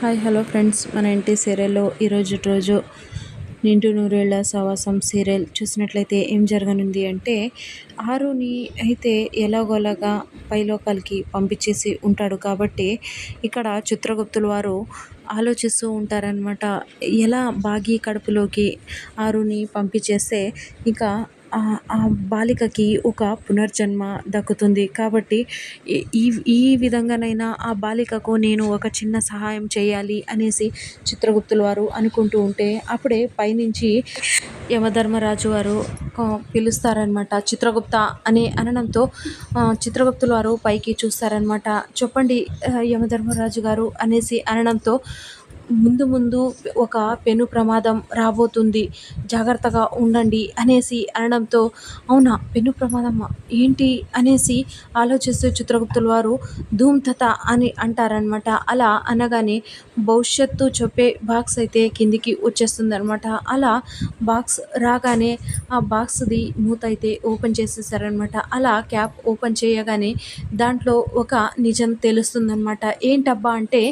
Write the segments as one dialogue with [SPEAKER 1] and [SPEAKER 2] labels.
[SPEAKER 1] Hi hello friends. మన ఇంటి సీరియల్లో ఈరోజు రోజు నిండు నూరేళ్ళ సవాసం సీరియల్ చూసినట్లయితే ఏం జరగనుంది అంటే ఆరుని అయితే ఎలాగోలాగా పైలోకాలకి పంపించేసి ఉంటాడు కాబట్టి ఇక్కడ చిత్రగుప్తుల వారు ఆలోచిస్తూ ఉంటారనమాట ఎలా బాగి కడుపులోకి ఆరుని పంపించేస్తే ఇక ఆ బాలికకి ఒక పునర్జన్మ దక్కుతుంది. కాబట్టి ఈ ఈ విధంగానైనా ఆ బాలికకు నేను ఒక చిన్న సహాయం చేయాలి అనేసి చిత్రగుప్తుల వారు అనుకుంటూ ఉంటే అప్పుడే పైనుంచి యమధర్మరాజు వారు పిలుస్తారనమాట చిత్రగుప్త అని అనడంతో చిత్రగుప్తుల వారు పైకి చూస్తారనమాట చెప్పండి యమధర్మరాజు గారు అనేసి అనడంతో ముందు ముందు ఒక పెను ప్రమాదం రాబోతుంది. జాగ్రత్తగా ఉండండి అనేసి అనడంతో అవునా పెను ప్రమాదమా? ఏంటి అనేసి ఆలోచిస్తూ చిత్రగుప్తుల వారు ధూమ్తత అని అంటారనమాట అలా అనగానే భవిష్యత్తు చెప్పే బాక్స్ అయితే కిందికి వచ్చేస్తుందనమాట అలా బాక్స్ రాగానే ఆ బాక్స్ది మూత అయితే ఓపెన్ చేసేసారనమాట అలా క్యాప్ ఓపెన్ చేయగానే దాంట్లో ఒక నిజం తెలుస్తుందనమాట ఏంటబ్బా అంటే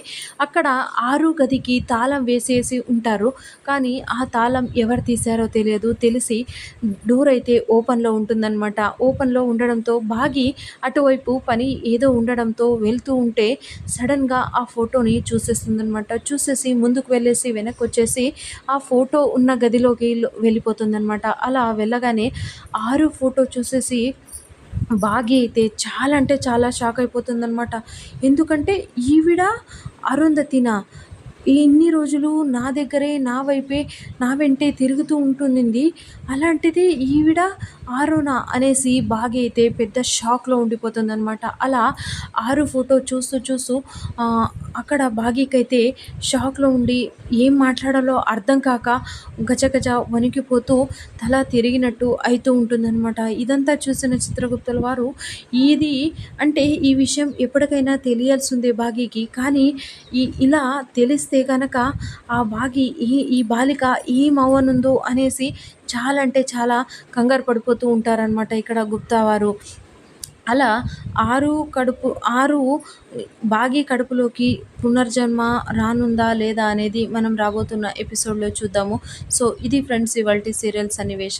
[SPEAKER 1] అక్కడ ఆరు గదికి తాళం వేసేసి ఉంటారు. కానీ ఆ తాళం ఎవరు తీశారో తెలియదు. తెలిసి డోర్ అయితే ఓపెన్లో ఉంటుందన్నమాట. ఓపెన్లో ఉండడంతో బాగి అటువైపు పని ఏదో ఉండడంతో వెళ్తూ ఉంటే సడన్గా ఆ ఫోటోని చూసేస్తుందనమాట చూసేసి ముందుకు వెళ్ళేసి వెనక్కి వచ్చేసి ఆ ఫోటో ఉన్న గదిలోకి వెళ్ళిపోతుందనమాట అలా వెళ్ళగానే ఆరు ఫోటో చూసేసి బాగి అయితే చాలా అంటే చాలా షాక్ అయిపోతుందనమాట ఎందుకంటే ఈవిడ అరుంధతిన ఇన్ని రోజులు నా దగ్గరే నా వైపే నా వెంటే తిరుగుతూ ఉంటుండింది. అలాంటిది ఈవిడ ఆరోనా అనేసి బాగా అయితే పెద్ద షాక్లో ఉండిపోతుందనమాట అలా ఆరు ఫోటో చూస్తూ చూస్తూ అక్కడ బాగీకైతే షాక్లో ఉండి ఏం మాట్లాడాలో అర్థం కాక గజగజ వణికిపోతూ తల తిరిగినట్టు అవుతూ ఉంటుందన్నమాట. ఇదంతా చూసిన చిత్రగుప్తుల వారు ఇది అంటే ఈ విషయం ఎప్పటికైనా తెలియాల్సిందే బాగీకి. కానీ ఈ ఇలా తెలిస్తే కనుక ఆ బాగి ఈ ఈ బాలిక ఏమవ్వనుందో అనేసి చాలా అంటే చాలా కంగారు పడిపోతూ ఉంటారనమాట ఇక్కడ గుప్తా వారు. అలా ఆరు కడుపు ఆరు బాగి కడుపులోకి పునర్జన్మ రానుందా లేదా అనేది మనం రాబోతున్న ఎపిసోడ్లో చూద్దాము. సో ఇది ఫ్రెండ్స్ ఇవాళ సీరియల్ సన్నివేశం.